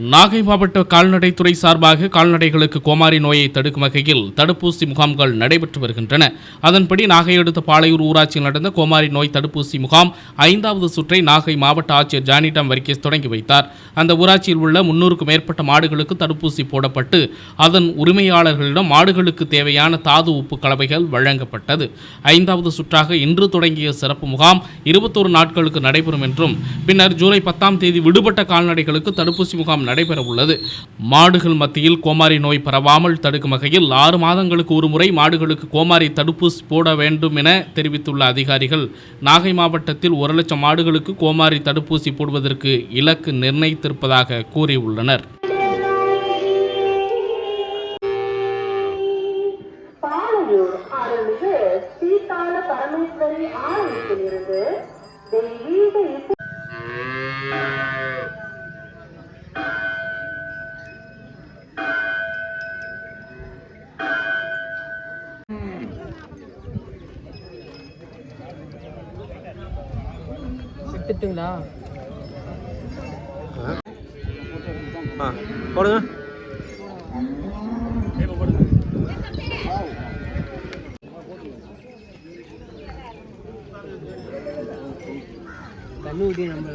நாகை மாவட்ட கால்நடைத்துறை சார்பாக கால்நடைகளுக்கு கோமாரி நோயை தடுக்கும் வகையில் தடுப்பூசி முகாம்கள் நடைபெற்று வருகின்றன. அதன்படி நாகை அடுத்த பாளையூர் ஊராட்சியில் நடந்த கோமாரி நோய் தடுப்பூசி முகாம் ஐந்தாவது சுற்றை நாகை மாவட்ட ஆட்சியர் ஜானிடம் வர்கீஸ் தொடங்கி வைத்தார். அந்த ஊராட்சியில் உள்ள முன்னூறுக்கும் மேற்பட்ட மாடுகளுக்கு தடுப்பூசி போடப்பட்டு அதன் உரிமையாளர்களிடம் மாடுகளுக்கு தேவையான தாது உப்பு கலவைகள் வழங்கப்பட்டது. ஐந்தாவது சுற்றாக இன்று தொடங்கிய சிறப்பு முகாம் இருபத்தோரு நாட்களுக்கு நடைபெறும் என்றும் பின்னர் ஜூலை பத்தாம் தேதி விடுபட்ட கால்நடைகளுக்கு தடுப்பூசி முகாம் நடைபெறவுள்ளது. மாடுகள் மத்தியில் கோமாரி நோய் பரவாமல் தடுக்கும் வகையில் ஆறு மாதங்களுக்கு ஒருமுறை மாடுகளுக்கு கோமாரி தடுப்பூசி போட வேண்டும் என தெரிவித்துள்ள அதிகாரிகள் நாகை மாவட்டத்தில் ஒரு லட்சம் மாடுகளுக்கு கோமாரி தடுப்பூசி போடுவதற்கு இலக்கு நிர்ணயித்திருப்பதாக கூறியுள்ளனர். அருள்மிகு பரமேஸ்வரி ஆலயத்திலிருந்து தெய்வீக எடுத்துட்டுங்களா ஆ போடுங்க. தண்ணி ஊற்றி நம்ம